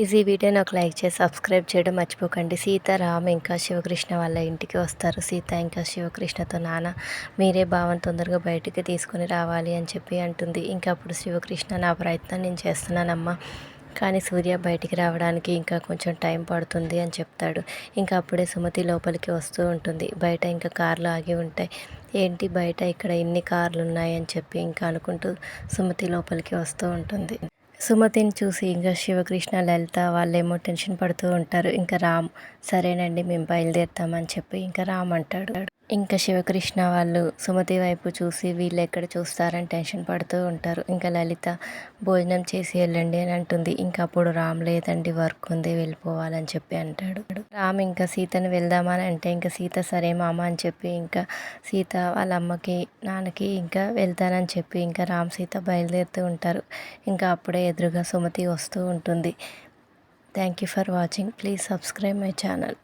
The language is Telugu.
ప్లీజ్ ఈ వీడియోని లైక్ చేసి సబ్స్క్రైబ్ చేయడం మర్చిపోకండి. సీత రామ్ ఇంకా శివకృష్ణ వాళ్ళ ఇంటికి వస్తారు. సీత ఇంకా శివకృష్ణతో నాన్న మీరే భావం తొందరగా బయటికి తీసుకుని రావాలి అని చెప్పి అంటుంది. ఇంకా అప్పుడు శివకృష్ణ నా ప్రయత్నం నేను చేస్తున్నానమ్మా. కానీ సూర్య బయటికి రావడానికి ఇంకా కొంచెం టైం పడుతుంది అని చెప్తాడు. ఇంకా అప్పుడే సుమతి లోపలికి వస్తూ ఉంటుంది. బయట ఇంకా కార్లు ఆగి ఉంటాయి. ఏంటి బయట ఇక్కడ ఇన్ని కార్లు ఉన్నాయి అని చెప్పి ఇంకా అనుకుంటూ సుమతి లోపలికి వస్తూ ఉంటుంది. సుమతిని చూసి ఇంకా శివకృష్ణ లలిత వాళ్ళేమో టెన్షన్ పడుతూ ఉంటారు. ఇంకా రామ్ సరేనండి మేము బయలుదేరుతామని చెప్పి ఇంకా రామ్ అంటాడు. ఇంకా శివకృష్ణ వాళ్ళు సుమతి వైపు చూసి వీళ్ళు ఎక్కడ చూస్తారని టెన్షన్ పడుతూ ఉంటారు. ఇంకా లలిత భోజనం చేసి వెళ్ళండి అని అంటుంది. ఇంకా అప్పుడు రామ్ లేదండి వర్క్ ఉంది వెళ్ళిపోవాలని చెప్పి అంటాడు. రామ్ ఇంకా సీతను వెళ్దామని అంటే ఇంకా సీత సరే మామ అని చెప్పి ఇంకా సీత వాళ్ళ అమ్మకి నాన్నకి ఇంకా వెళ్తానని చెప్పి ఇంకా రామ్ సీత బయలుదేరుతూ ఉంటారు. ఇంకా అప్పుడే ఎదురుగా సుమతి వస్తూ ఉంటుంది. Thank you for watching please subscribe my channel